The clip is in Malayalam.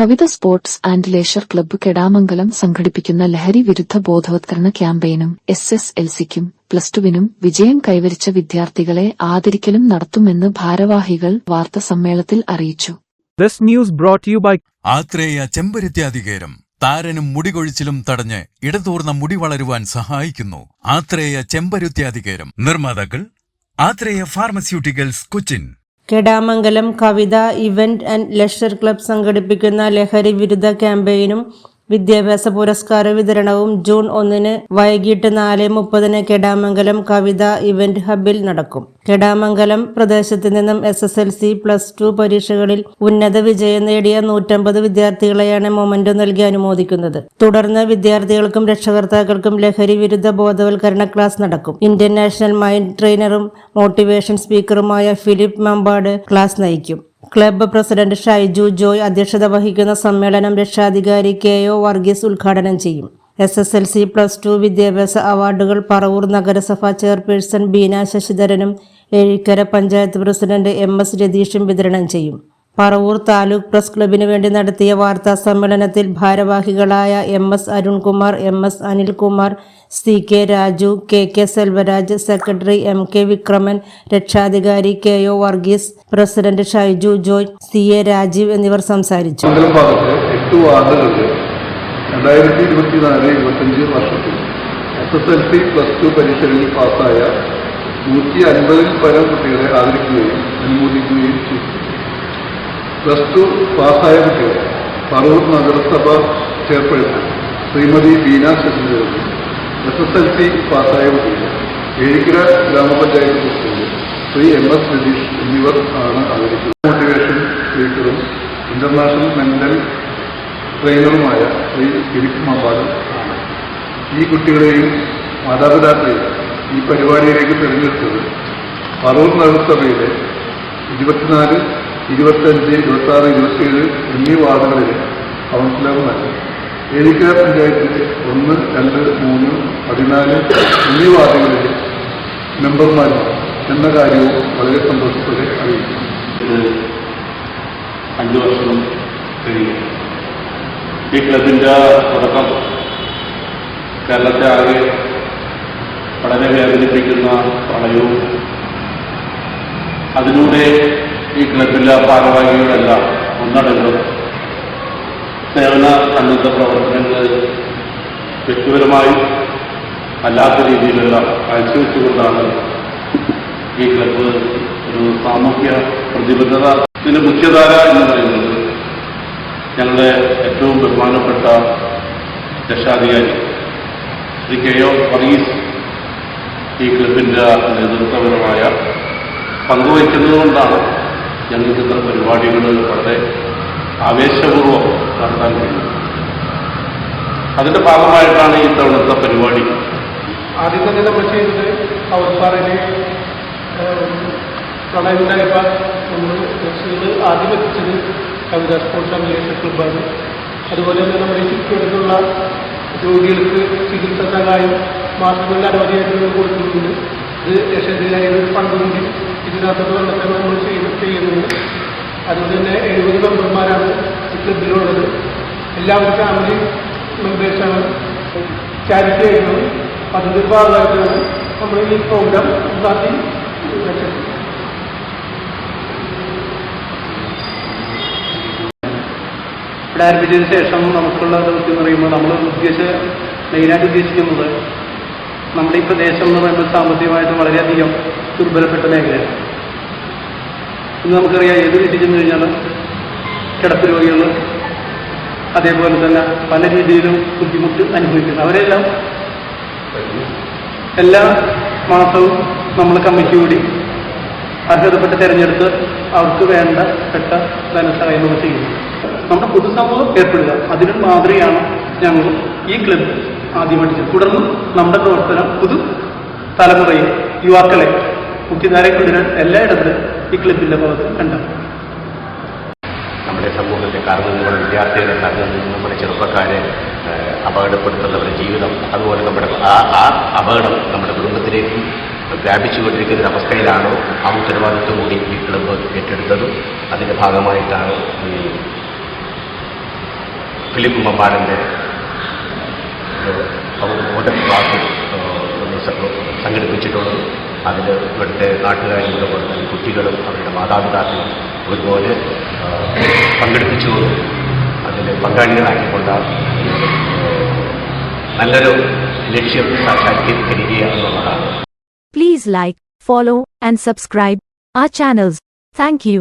Kavitha sports and leisure club Kedamangalam സംഘടിപ്പിക്കുന്ന ലഹരി വിരുദ്ധ ബോധവത്കരണ ക്യാമ്പയിനും എസ് എസ് എൽ സിക്കും പ്ലസ് ടുവിനും വിജയം കൈവരിച്ച വിദ്യാർത്ഥികളെ ആദരിക്കലും നടത്തുമെന്ന് ഭാരവാഹികൾ വാർത്താസമ്മേളനത്തിൽ അറിയിച്ചു. This news brought to you by Athreya ചെമ്പരത്യാധികേരം താരനും മുടികൊഴിച്ചിലും തടഞ്ഞ് ഇടതൂർന്ന മുടി വളരുവാൻ സഹായിക്കുന്നു. ആത്രേയ ചെമ്പരുത്യാധികേരം നിർമ്മാതാക്കൾ Athreya pharmaceuticals Cochin. Kedamangalam Kavitha event and leisure club സംഘടിപ്പിക്കുന്ന ലഹരി വിരുദ്ധ ക്യാമ്പയിനും വിദ്യാഭ്യാസ പുരസ്കാര വിതരണവും ജൂൺ ഒന്നിന് വൈകിട്ട് നാല് മുപ്പതിന് കെടാമംഗലം കവിത ഇവന്റ് ഹബിൽ നടക്കും. കെടാമംഗലം പ്രദേശത്ത് നിന്നും S S L C plus two പരീക്ഷകളിൽ ഉന്നത വിജയം നേടിയ നൂറ്റമ്പത് വിദ്യാർത്ഥികളെയാണ് മൊമെന്റോ നൽകി അനുമോദിക്കുന്നത്. തുടർന്ന് വിദ്യാർത്ഥികൾക്കും രക്ഷകർത്താക്കൾക്കും ലഹരി വിരുദ്ധ ബോധവൽക്കരണ ക്ലാസ് നടക്കും. ഇന്ത്യൻ നാഷണൽ മൈൻഡ് ട്രെയിനറും മോട്ടിവേഷൻ സ്പീക്കറുമായ ഫിലിപ്പ് മമ്പാട് ക്ലാസ് നയിക്കും. ക്ലബ്ബ് പ്രസിഡന്റ് ഷൈജു ജോയ് അധ്യക്ഷത വഹിക്കുന്ന സമ്മേളനം രക്ഷാധികാരി കെ ഒ വർഗീസ് ഉദ്ഘാടനം ചെയ്യും. S S L C plus two വിദ്യാഭ്യാസ അവാർഡുകൾ പറവൂർ നഗരസഭ chairperson Beena ശശിധരനും Ezhikkara panchayat president M S രതീഷും വിതരണം ചെയ്യും. പറവൂർ താലൂക്ക് പ്രസ് ക്ലബിന് വേണ്ടി നടത്തിയ വാർത്താ സമ്മേളനത്തിൽ ഭാരവാഹികളായ M S Arunkumar M S Anilkumar C K Raju K K Selvaraj secretary M K Vikraman രക്ഷാധികാരി K O Varghese president Shaiju Joy C A Rajeev എന്നിവർ സംസാരിച്ചു. പ്ലസ് പാസ്സായ നൂറ്റി അൻപതിൽ പരം കുട്ടികളെ ആദരിക്കുകയും അനുമോദിക്കുകയും ചെയ്തു. പ്ലസ് ടു പാസ്സായ കുട്ടികൾ പറവൂർ നഗരസഭ chairperson Shrimati Beena Sasidharan S S L C പാസ്സായ കുട്ടികൾ ഏഴിക്കര ഗ്രാമപഞ്ചായത്ത് president Shri M S Ratheesh എന്നിവർ ആണ് അവതരിക്കുന്നത് മോട്ടിവേഷൻ സ്പീക്കറും ഇന്റർനാഷണൽ മെന്റൽ ട്രെയിനറുമായ ശ്രീ ഫിലിപ്പ് മമ്പാടും ഈ കുട്ടികളെയും മാതാപിതാക്കളെയും ഈ പരിപാടിയിലേക്ക് തിരഞ്ഞെടുത്തത് പറവൂർ നഗരസഭയിലെ ഇരുപത്തിനാല് ഇരുപത്തഞ്ച് ഇരുപത്തി ആറ് ഇരുപത്തിയേഴ് എന്നീ വാർഡുകളിലെ കൗൺസിലർമാർ ഏഴിക്കര പഞ്ചായത്തിലെ ഒന്ന് രണ്ട് മൂന്ന് പതിനാല് എന്നീ വാർഡുകളിലെ മെമ്പർമാരുമാണ് എന്ന കാര്യവും വളരെ സന്തോഷത്തോടെ അറിയിക്കുന്നു അഞ്ചു വർഷം കഴിയും ഈ ക്ലബിന്റെ തുടക്കം കേരളത്തെ ആകെ വളരെ വേദനിപ്പിക്കുന്ന പ്രളയവും അതിലൂടെ ഈ ക്ലബിലെ ഭാരവാഹികളെല്ലാം ഒന്നടങ്കം സേവന സന്നദ്ധ പ്രവർത്തനങ്ങൾ വ്യക്തിപരമായി അല്ലാത്ത രീതിയിലെല്ലാം കാഴ്ചവെച്ചുകൊണ്ടാണ് ഈ ക്ലബ്ബ് ഒരു സാമൂഹ്യ പ്രതിബദ്ധത ഇതിന്റെ മുഖ്യധാര എന്ന് പറയുന്നത്. ഞങ്ങളുടെ ഏറ്റവും ബഹുമാനപ്പെട്ട രക്ഷാധികാരി ശ്രീ കെ ഒ വർഗീസ് ഈ ക്ലബിന്റെ നേതൃത്വപരമായ പങ്കുവയ്ക്കുന്നതുകൊണ്ടാണ് ഞങ്ങൾക്ക് ഇത്തരം പരിപാടികൾ വളരെ ആവേശപൂർവം നടത്താൻ കഴിയും. അതിന്റെ ഭാഗമായിട്ടാണ് ഈ തവണത്തെ പരിപാടി. ആദ്യത്തെ തന്നെ പക്ഷേ ചെയ്തത് അവസാറിന് പ്രളയമുണ്ടായപ്പോൾ നമ്മൾ ആദ്യം എത്തിച്ചത് കവിത സ്പോർട്സ് അംഗീകരിച്ച ക്ലബ്ബാണ് അതുപോലെ തന്നെ നമ്മുടെ ചുറ്റുവട്ടത്തുള്ള രോഗികൾക്ക് ചികിത്സ സഹായം മാസങ്ങളുടെ അനവധിയായിട്ട് കൊടുത്തിട്ടുണ്ട്. ഇത് രക്ഷത്തിലായ ഒരു ഫണ്ട് കൂടി ഇതിനകത്തോട് നമ്മൾ ചെയ്യുന്നുണ്ട്. അതുപോലെ തന്നെ എഴുപത് മെമ്പർമാരാണ് ക്ലബിലുള്ളത് എല്ലാവരും ഫാമിലി മെമ്പേഴ്സാണ് ചാരിറ്റി ആയിരുന്നു. പദ്ധതി ഭാഗമായിട്ടാണ് നമ്മൾ ഈ പ്രോഗ്രാം ഉണ്ടാക്കി ഇവിടെ ആരംഭിച്ചതിന് ശേഷം നമുക്കുള്ള ദൗത്യം എന്ന് പറയുമ്പോൾ നമ്മൾ ഉദ്ദേശിച്ച മെയിനായിട്ട് ഉദ്ദേശിക്കുന്നത് നമ്മുടെ ഈ പ്രദേശം എന്ന് പറയുമ്പോൾ സാമ്പത്തികമായിട്ട് വളരെയധികം ദുർബലപ്പെട്ട മേഖലയാണ്. ഇന്ന് നമുക്കറിയാം ഏത് വീട്ടിൽ ചെന്ന് കഴിഞ്ഞാൽ കിടപ്പ് രോഗികൾ അതേപോലെ തന്നെ പല രീതിയിലും ബുദ്ധിമുട്ട് അനുഭവിക്കുന്നു. അവരെല്ലാം എല്ലാ മാസവും നമ്മൾ കമ്മിറ്റി കൂടി അർഹതപ്പെട്ട തിരഞ്ഞെടുത്ത് അവർക്ക് വേണ്ട പെട്ട ധനസഹായം ചെയ്യുന്നു. നമ്മുടെ പൊതുസമൂഹം ഏർപ്പെടുക. അതിനൊരു മാതൃകയാണ് ഞങ്ങൾ ഈ ക്ലബ്ബ് ആദ്യമായിട്ട്. ചെയ്തത് തുടർന്നും നമ്മുടെ പ്രവർത്തനം പുതു തലമുറയിൽ യുവാക്കളെ മുഖ്യധാരയെ കൊണ്ടുവരാൻ എല്ലായിടത്തും ഈ ക്ലബിന്റെ ഭാഗത്ത് കണ്ടാകും നമ്മുടെ സമൂഹത്തെ കാരണം നമ്മുടെ വിദ്യാർത്ഥികളെ കാരണം നമ്മുടെ ചെറുപ്പക്കാരെ അപകടപ്പെടുത്തുന്നവരുടെ ജീവിതം അതുപോലെ നമ്മുടെ ആ അപകടം നമ്മുടെ കുടുംബത്തിലേക്കും വ്യാപിച്ചുകൊണ്ടിരിക്കുന്ന ഒരു അവസ്ഥയിലാണ് ആ ഉത്തരവാദിത്വം കൂടി ഈ ക്ലബ്ബ് ഏറ്റെടുത്തതും? അതിന്റെ ഭാഗമായിട്ടാണ് ഈ ഫിലിപ്പ് മമ്പാടിന്റെ ഒരു ക്ലാസ് സംഘടിപ്പിച്ചിട്ടുള്ളത് അതിൽ ഇവിടുത്തെ നാട്ടുകാരും അതുപോലെ തന്നെ കുട്ടികളും അവരുടെ മാതാപിതാക്കളും ഒരുപോലെ പങ്കെടുപ്പിച്ചുകൊണ്ട് അതിൽ പങ്കാളികളാക്കിക്കൊണ്ട് നല്ലൊരു ലക്ഷ്യം സാക്ഷാത്കരിക്കുക എന്നുള്ളതാണ് Please like, follow, and subscribe our channels. Thank you.